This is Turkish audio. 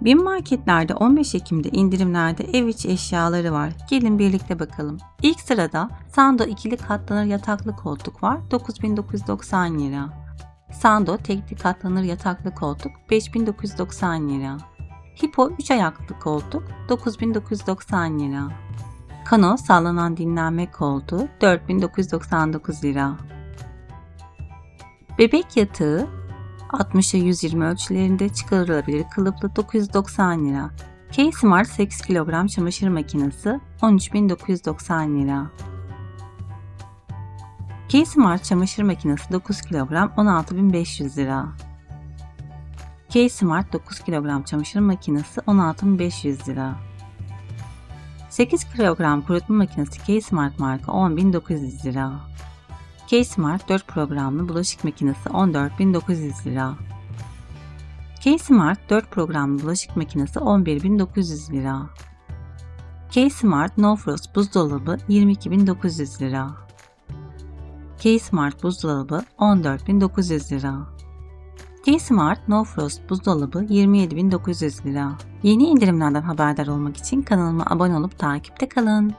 Bin marketlerde 15 Ekim'de indirimlerde ev içi eşyaları var. Gelin birlikte bakalım. İlk sırada Sando ikili katlanır yataklı koltuk var. 9990 lira. Sando tekli katlanır yataklı koltuk 5990 lira. Hippo 3 ayaklı koltuk 9990 lira. Kano sallanan dinlenme koltuğu 4999 lira. Bebek yatağı 60'a 120 ölçülerinde çıkarılabilir kılıflı 990 lira. K-Smart 8 kilogram çamaşır makinesi 13.990 lira. K-Smart çamaşır makinesi 9 kilogram 16.500 lira. K-Smart 9 kilogram çamaşır makinesi 16.500 lira. 8 kilogram kurutma makinesi K-Smart marka 10.900 lira. K-Smart 4 programlı bulaşık makinesi 14.900 lira. K-Smart 4 programlı bulaşık makinesi 11.900 lira. K-Smart No Frost buzdolabı 22.900 lira. K-Smart buzdolabı 14.900 lira. K-Smart No Frost buzdolabı 27.900 lira. Yeni indirimlerden haberdar olmak için kanalıma abone olup takipte kalın.